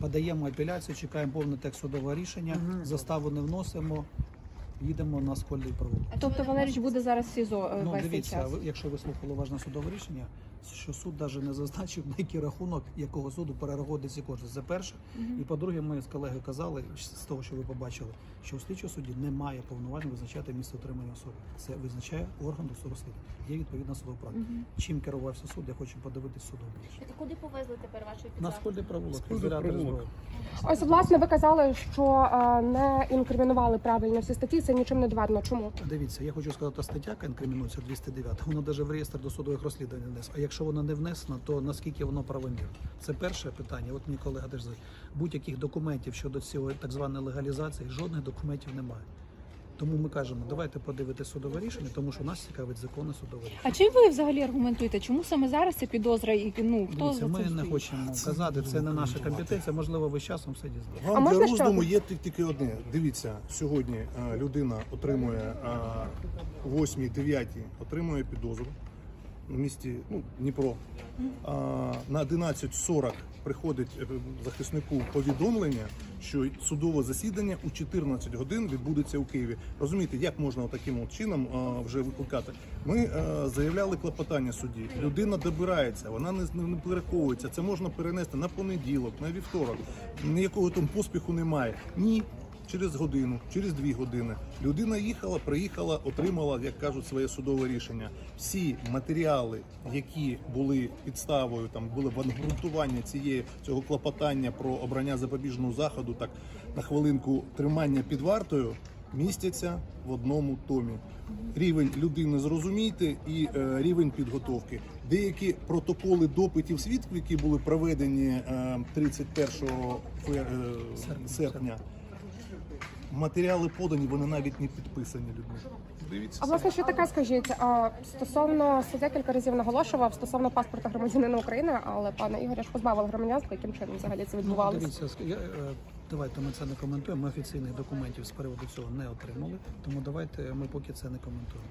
Подаємо апеляцію, чекаємо повний текст судового рішення, заставу не вносимо, їдемо на скольний провулок. Тобто Валерійович буде зараз в СІЗО е, Ну, весь цей дивіться, час. ви- якщо ви слухали уважно судове рішення, що суд навіть не зазначив, на який рахунок якого суду перераховувати ці кошти. Це перше. І по-друге, ми з колегою казали, з того, що ви побачили, що у слідчого судді немає повноважень визначати місце отримання особи. Це визначає орган досудового розслідування. Є відповідна судова практика. Чим керувався суд, я хочу подивитись судове рішення. Куди повезли тепер вашу На підзахисну? скольний провулок, ізолятор Ось власне ви казали, що е, не інкримінували правильно всі статті. Це нічим не доведено. Чому? Дивіться, я хочу сказати, стаття, яка інкримінується 209, вона навіть в реєстр досудових розслідувань не. А якщо вона не внесена, то наскільки воно правомірно? Це перше питання. От мій колега теж будь-яких документів щодо цього так званої легалізації, жодних документів немає. Тому ми кажемо, давайте подивитися судове рішення, тому що нас цікавить законне судове рішення. А чим ви взагалі аргументуєте? Чому саме зараз ця підозра і ну хто Дивіться, за ми цим не хочемо казати, це не наша компетенція. Можливо, ви з часом все дізнаєте. Вам можна для роздуму є тільки одне. Дивіться, сьогодні е, людина отримує о 8-9, отримує підозру в місті ну, Дніпро. А, на 11.40 приходить е, захиснику повідомлення, що судове засідання у 14 годин відбудеться у Києві. Розумієте, як можна таким чином а, вже викликати? Ми е, заявляли клопотання судді. Людина добирається, вона не, не переховується. Це можна перенести на понеділок, на вівторок. Ніякого там поспіху немає. Ні. Через годину, через дві години людина їхала, приїхала, отримала, як кажуть, своє судове рішення. Всі матеріали, які були підставою, там були в обґрунтуванні цієї цього клопотання про обрання запобіжного заходу, так на хвилинку тримання під вартою, містяться в одному томі. Рівень людини зрозумійте і е, рівень підготовки. Деякі протоколи допитів свідків, які були проведені е, 31 фе- е, серпня. Матеріали подані, вони навіть не підписані людьми. Дивіться. А власне, що таке скажіть? А стосовно суддя кілька разів наголошував стосовно паспорта громадянина України, але пане Ігоря ж позбавили громадянства. Яким чином взагалі це Ну, відбувалося? дивіться, ск- я, е, давайте ми це не коментуємо. Ми офіційних документів з приводу цього не отримали. Тому давайте ми поки це не коментуємо.